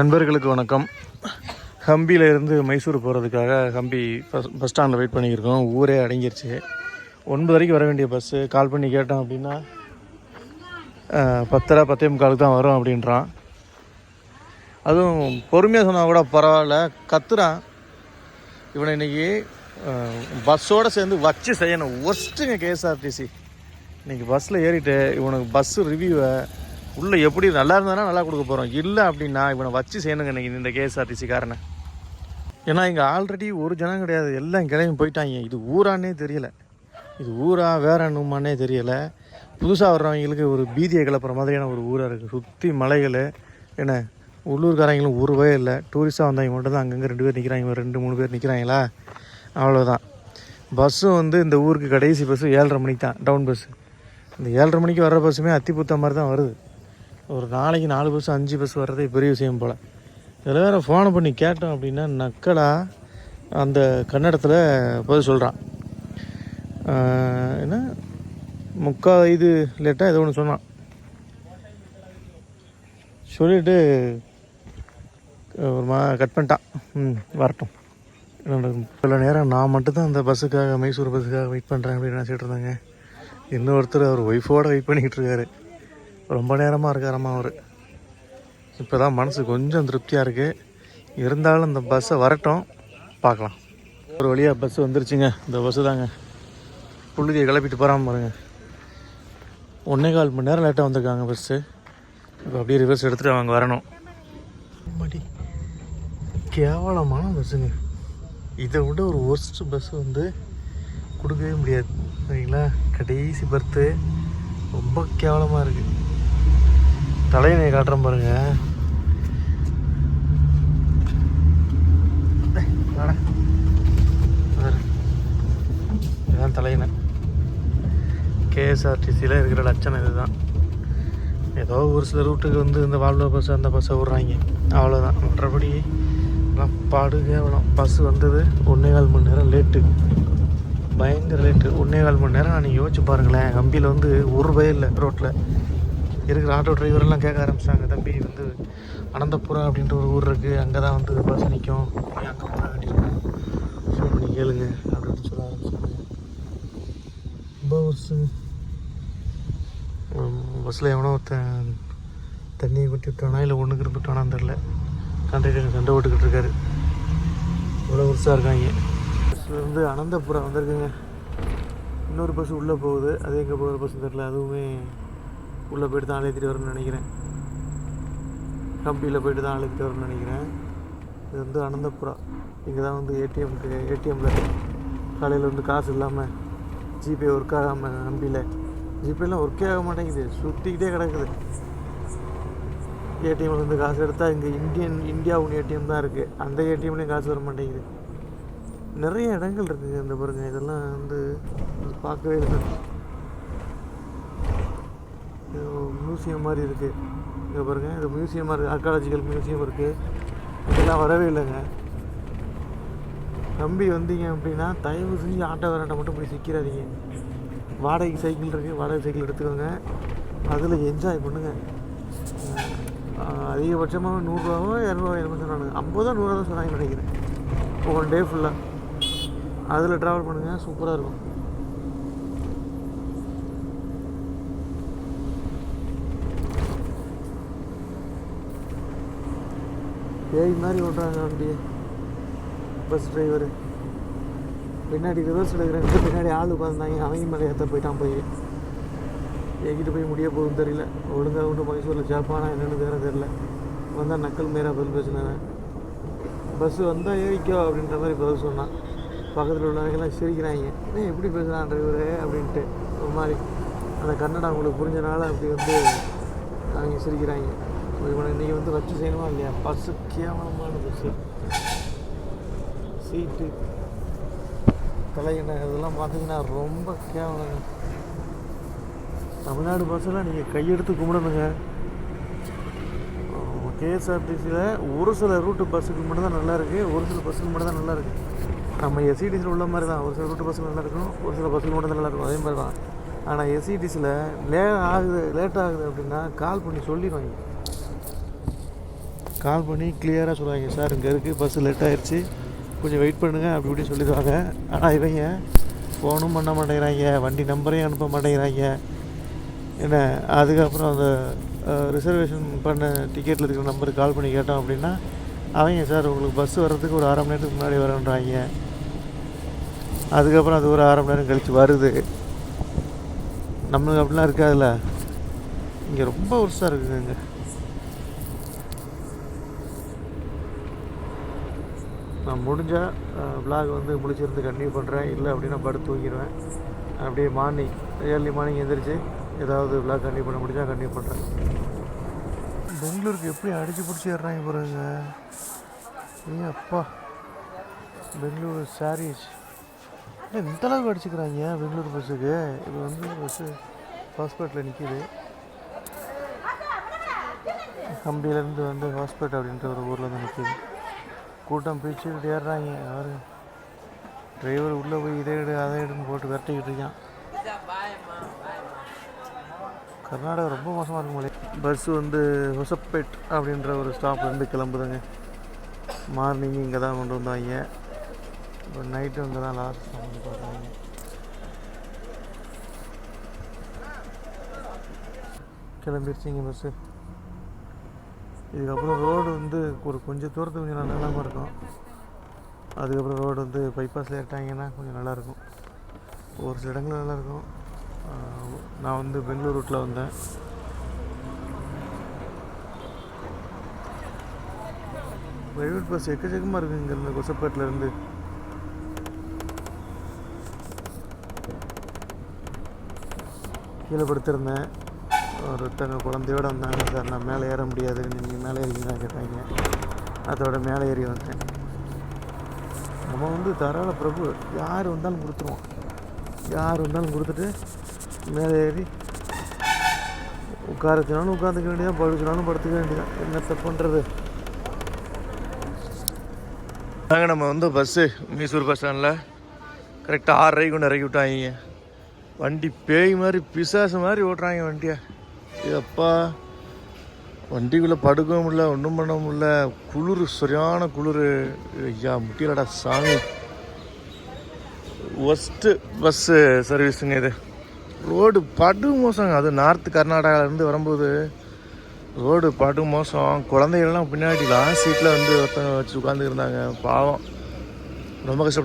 நண்பர்களுக்கு வணக்கம். ஹம்பியிலேருந்து மைசூர் போகிறதுக்காக ஹம்பி பஸ் பஸ் ஸ்டாண்டில் வெயிட் பண்ணியிருக்கோம். ஊரே அடங்கிருச்சு. ஒன்பது வரைக்கும் வர வேண்டிய பஸ்ஸு கால் பண்ணி கேட்டோம் அப்படின்னா பத்தரை பத்தே முக்காலுக்கு தான் வரும் அப்படின்றான். அதுவும் பொறுமையாக சொன்னால் கூட பரவாயில்ல. கத்துறான். இவனை இன்னைக்கு பஸ்ஸோடு சேர்ந்து வச்சு செய்யணும். ஒஸ்ட்டுங்க கேஎஸ்ஆர்டிசி இன்றைக்கி பஸ்ஸில் ஏறிட்டு இவனுக்கு பஸ்ஸு ரிவ்யூவை உள்ளே எப்படி நல்லா இருந்தானா நல்லா கொடுக்க போகிறோம் இல்லை அப்படின்னா இவனை வச்சு செய்யணுங்க இன்றைக்கி இந்த கேஎஸ்ஆர்டிசி காரனை. ஏன்னா இங்கே ஆல்ரெடி ஒரு ஜனம் கிடையாது. எல்லாம் கிளம்பி போயிட்டாங்க. இது ஊரானே தெரியல. இது ஊரா வேற என்னமானே தெரியலை. புதுசாக வர்றவங்களுக்கு ஒரு பீதியை கிளப்புற மாதிரியான ஒரு ஊராக இருக்குது சுற்றி மலைகள். என்ன உள்ளூர்காரங்களும் ஊருவே இல்லை. டூரிஸ்ட்டாக வந்தவங்க மட்டும் தான் அங்கங்கே ரெண்டு பேர் நிற்கிறாங்க ரெண்டு மூணு பேர் நிற்கிறாங்களா அவ்வளோதான் பஸ்ஸும் வந்து இந்த ஊருக்கு கடைசி பஸ்ஸு ஏழரை மணிக்கு தான். டவுன் பஸ்ஸு இந்த ஏழரை மணிக்கு வர்ற பஸ்ஸுமே அத்திப்புத்த மாதிரி தான் வருது. ஒரு நாளைக்கு நாலு பஸ் அஞ்சு பஸ் வர்றதே பெரிய விஷயம் போல். இதில் வேறு ஃபோனை பண்ணி கேட்டோம் அப்படின்னா நக்கலா அந்த கன்னடத்தில் பதில் சொல்கிறான் என்ன? முக்கா இது லேட்டாக ஏதோ ஒன்று சொன்னான். சொல்லிட்டு ஒரு மா கட் பண்ணிட்டான். ம் வரட்டும். சில நேரம் நான் மட்டும்தான் அந்த பஸ்ஸுக்காக மைசூர் பஸ்ஸுக்காக வெயிட் பண்ணுறேன் அப்படின்னு நினச்சிட்டு இருந்தாங்க. இன்னொருத்தர் அவர் ஒய்ஃபோடு வெயிட் பண்ணிக்கிட்டு இருக்காரு. ரொம்ப நேரமாக இருக்காரம்மா அவர். இப்போ தான் மனசு கொஞ்சம் திருப்தியாக இருக்குது இருந்தாலும் இந்த பஸ்ஸை வரட்டும். பார்க்கலாம். ஒரு வழியாக பஸ் வந்துருச்சுங்க. இந்த பஸ்ஸு தாங்க. புழுதியை கிளப்பிட்டு போகிறாமல் பாருங்க. ஒன்றே கால் மணி நேரம் லேட்டாக வந்திருக்காங்க பஸ்ஸு இப்போ அப்படியே ரிவர்ஸ் எடுத்துகிட்டு அவங்க வரணும். கேவலமான பஸ்ஸுங்க இதை விட ஒரு ஒர்ஸ்ட் பஸ் வந்து கொடுக்கவே முடியாது. சரிங்களா? கடைசி பர்த்து ரொம்ப கேவலமாக இருக்குது தலையணை காட்டுறேன் பாருங்க. இதுதான் தலையணை கேஎஸ்ஆர்டிசியில் இருக்கிற லட்சணம் இதுதான். ஏதோ ஒரு சில ரூட்டுக்கு வந்து இந்த வால்வோ பஸ் அந்த பஸ்ஸை விட்றாங்க. அவ்வளோதான் மற்றபடி எல்லாம் பாடு கேவலம் பஸ் வந்தது ஒன்றே கால் மணி நேரம் லேட்டு பயங்கர லேட்டு ஒன்றே கால் மணி நேரம் நீங்கள் யோசிச்சு பாருங்களேன். கம்பியில் வந்து ஒரு ரூபாய் இல்லை ரோட்டில் இருக்கிற ஆட்டோ டிரைவரெல்லாம் கேட்க ஆரம்பிச்சிட்டாங்க தம்பி வந்து அனந்தபுரம் அப்படின்ட்டு ஒரு ஊர் இருக்குது அங்கே தான் வந்து பஸ் நிற்கும் அங்கே போக வேண்டியிருக்கும் ஃபோன் பண்ணி கேளுங்க அப்படின்னு சொல்ல ஆரம்பிச்சாங்க. ரொம்ப பஸ்ஸில் எவனோ ஒருத்தன் தண்ணியை கொட்டி விட்டானா இல்லை ஒன்றுக்கு இருந்துட்டானான்னு தெரில கண்டக்டர் சண்டை ஓட்டுக்கிட்டு இருக்காரு. இவ்வளோ வருஷம் இருக்காங்க. பஸ்லேருந்து அனந்தபுரம் வந்திருக்குங்க. இன்னொரு பஸ் உள்ளே போகுது. அது எங்கே போகிற பஸ் தெரில அதுவுமே உள்ளே போயிட்டு தான் அழைத்துட்டு வரணும்னு நினைக்கிறேன். கம்பியில் போயிட்டு தான் அழைத்துட்டு வரணும்னு நினைக்கிறேன். இது வந்து அனந்தபுரா. இங்கே தான் வந்து ஏடிஎம்க்கு ஏடிஎம்மில் காலையில் வந்து காசு இல்லாமல் ஜிபே ஒர்க் ஆகாமல் கம்பியில் ஜிபேலாம் ஒர்க்கே ஆக மாட்டேங்குது. சுற்றிக்கிட்டே கிடக்குது. ஏடிஎம்மில் வந்து காசு எடுத்தால் இங்கே இந்தியன் இந்தியா ஒன்று ஏடிஎம் தான் இருக்குது அந்த ஏடிஎம்லேயும் காசு வர மாட்டேங்குது. நிறைய இடங்கள் இருக்குங்க இந்த பாருங்கள் இதெல்லாம் வந்து பார்க்கவே இல்லை இது மியூசியம் மாதிரி இருக்குது இங்கே பாருங்கள் இது மியூசியமாக இருக்குது ஆர்காலஜிக்கல் மியூசியம் இருக்குது இதெல்லாம் வரவே இல்லைங்க. நம்பி வந்தீங்க அப்படின்னா தயவு செஞ்சு ஆட்டோ வேறாண்ட மட்டும் போய் சிக்கிறாதீங்க. வாடகைக்கு சைக்கிள் இருக்குது வாடகை சைக்கிள் எடுத்துக்கோங்க. அதில் என்ஜாய் பண்ணுங்கள் அதிகபட்சமாக நூறுரூவாவோ இரநூறுவா இரநூறு சொன்னாங்க ஐம்பதோ நூறுரூவா தான் சொன்னாங்க நினைக்கிறேன். ஒன் டே ஃபுல்லாக அதில் ட்ராவல் பண்ணுங்கள் சூப்பராக இருக்கும். பேய் மாதிரி ஓட்டுறாங்க வண்டியை பஸ் டிரைவரு பின்னாடி ரிவர்ஸ் எடுக்கிறேன் பின்னாடி ஆள் உட்காந்துருந்தாங்க அவங்க மேலே ஏற்ற போயிட்டான் போய். எங்கிட்டு போய் முடிய போகுதுன்னு தெரியல. ஒழுங்காக ஒன்று மைசூரில் சேப்பானா என்னென்னு வேறு தெரியல. வந்தால் நக்கல் மேரா பதில் பேசினேன் பஸ்ஸு வந்தால் ஏறிக்கோ அப்படின்ற மாதிரி பதில் சொன்னான். பக்கத்தில் உள்ளவங்கெல்லாம் சிரிக்கிறாங்க. ஏன் எப்படி பேசுகிறான் டிரைவரு அப்படின்ட்டு. ஒரு மாதிரி. அந்த கன்னடம் அவங்களுக்கு புரிஞ்சனால அப்படி வந்து அவங்க சிரிக்கிறாங்க. இவனை இன்றைக்கி வந்து வச்சு செய்யணுமா இல்லையா? பஸ்ஸு கேவலமான பஸ்ஸு சீட்டு தலையின இதெல்லாம் பார்த்தீங்கன்னா ரொம்ப கேவலம் தமிழ்நாடு பஸ்ஸெல்லாம் நீங்கள் கையெடுத்து கும்பிடணுங்க. கேஎஸ்ஆர்டிசியில் ஒரு சில ரூட்டு பஸ்ஸுக்கு மட்டும் தான் நல்லாயிருக்கு ஒரு சில பஸ்ஸுக்கு மட்டும் தான் நல்லாயிருக்கு நம்ம எஸ்சிடிசியில் உள்ள மாதிரி தான். ஒரு சில ரூட்டு பஸ்ஸுக்கு நல்லா இருக்கும் ஒரு சில பஸ்ஸுக்கு மட்டும் தான் நல்லா இருக்கும் அதே மாதிரி தான். ஆனால் எஸ்சிடிசியில் லே ஆகுது லேட் ஆகுது அப்படின்னா கால் பண்ணி சொல்லிடுவாங்க. கால் பண்ணி கிளியராக சொல்லுவாங்க சார் இங்கே இருக்குது பஸ்ஸு லேட் ஆகிடுச்சு கொஞ்சம் வெயிட் பண்ணுங்கள் அப்படி இப்படி சொல்லிடுவாங்க. ஆனால் இவங்க ஃபோனும் பண்ண மாட்டேங்கிறாங்க வண்டி நம்பரையும் அனுப்ப மாட்டேங்கிறாங்க. என்ன அதுக்கப்புறம் அந்த ரிசர்வேஷன் பண்ண டிக்கெட்டில் இருக்கிற நம்பருக்கு கால் பண்ணி கேட்டோம் அப்படின்னா அவங்க சார் உங்களுக்கு பஸ் வர்றதுக்கு ஒரு அரை மணி நேரத்துக்கு முன்னாடி வரேன்றாங்க. அதுக்கப்புறம் அது ஒரு அரை மணி நேரம் கழித்து வருது. நம்மளுக்கு அப்படிலாம் இருக்காதுல்ல. இங்கே ரொம்ப வருஷம் இருக்குதுங்க நான் முடிஞ்சால் விலாக் வந்து முடிச்சிருந்து கண்டினியூ பண்ணுறேன் இல்லை அப்படின்னா படுத்து தூங்கிடுவேன். அப்படியே மார்னிங் ஏர்லி மார்னிங் எந்திரிச்சு ஏதாவது விலாக் கண்டினியூ பண்ண முடிஞ்சால் கண்டினியூ பண்ணுறேன் பெங்களூருக்கு எப்படி அடித்து பிடிச்சி ஏறுறாங்க பாருங்க. ஏ அப்பா. பெங்களூரு சாரீஸ் இல்லை அளவுக்கு அடிச்சுக்கிறாங்க பெங்களூர் பஸ்ஸுக்கு இப்போ வந்து பஸ்ஸு ஹாஸ்பிட்டலில் நிற்கிது கம்பியிலேருந்து வந்து ஹாஸ்பிட்டல் அப்படின்ற ஒரு ஊரில் வந்து நிற்கிது கூட்டம் பிரிச்சுக்கிட்டு ஏறுறாங்க. அவர் டிரைவர் உள்ளே போய் இதை எடு அதை எடுன்னு போட்டு விரட்டிக்கிட்டு இருக்கான். கர்நாடகா ரொம்ப மோசமாக இருக்கும் போலே. பஸ் வந்து ஹொசப்பேட் அப்படின்ற ஒரு ஸ்டாப்லேருந்து கிளம்புதுங்க. மார்னிங் இங்கே தான் கொண்டு வந்தாங்க. இப்போ நைட்டு இங்கே தான் லாஸ்ட் வந்து பார்க்குறாங்க கிளம்பிருச்சிங்க பஸ்ஸு இதுக்கப்புறம் ரோடு வந்து ஒரு கொஞ்சம் தூரத்துக்கு கொஞ்சம் நல்லா இல்லாமல் இருக்கும். அதுக்கப்புறம் ரோடு வந்து பைபாஸில் ஏறிட்டாங்கன்னா கொஞ்சம் நல்லாயிருக்கும் ஒரு சில இடங்கள் நல்லாயிருக்கும் நான் வந்து பெங்களூர் ரூட்டில் வந்தேன். ப்ரைவேட் பஸ் எக்கச்சக்கமாக இருக்குது இங்கேருந்து கொசப்பேட்டிலேருந்து கீழே படுத்திருந்தேன். ஒருத்தங்க குழந்தையோட வந்தாங்க. சார் நான் மேலே ஏற முடியாது. நீங்கள் மேலே ஏறிங்களா கேட்டாங்க அதோட மேலே ஏறி வந்தேன். நம்ம வந்து தாராள பிரபு. யார் வந்தாலும் கொடுத்துருவோம். யார் வந்தாலும் கொடுத்துட்டு மேலே ஏறி உட்கார உட்காந்துக்க வேண்டியதான் படுக்கனாலும் படுத்துக்க வேண்டியதான் என்னத்தை பண்ணுறது நாங்க நம்ம வந்து பஸ்ஸு மைசூர் பஸ் ஸ்டாண்டில் கரெக்டாக ஆறரைக்கு கொண்டு இறக்கி விட்டாங்க. வண்டி பேய் மாதிரி பிசாசு மாதிரி ஓட்டுறாங்க வண்டியை. எப்பா வண்டிக்குள்ளே படுக்கவும் முடியல ஒன்றும் பண்ண முடியல குளிர் சரியான குளிர். ஐயா முட்டியலடா சாமி. ஒஸ்ட்டு பஸ்ஸு சர்வீஸுங்க இது. ரோடு படு மோசங்க. அது நார்த் கர்நாடகாவிலேருந்து வரும்போது ரோடு படு மோசம். குழந்தைகள்லாம் பின்னாடி லாஸ்ட் சீட்டில் வந்து ஒருத்தங்க வச்சு உட்காந்துருந்தாங்க பாவம். ரொம்ப கஷ்டப்பட்டு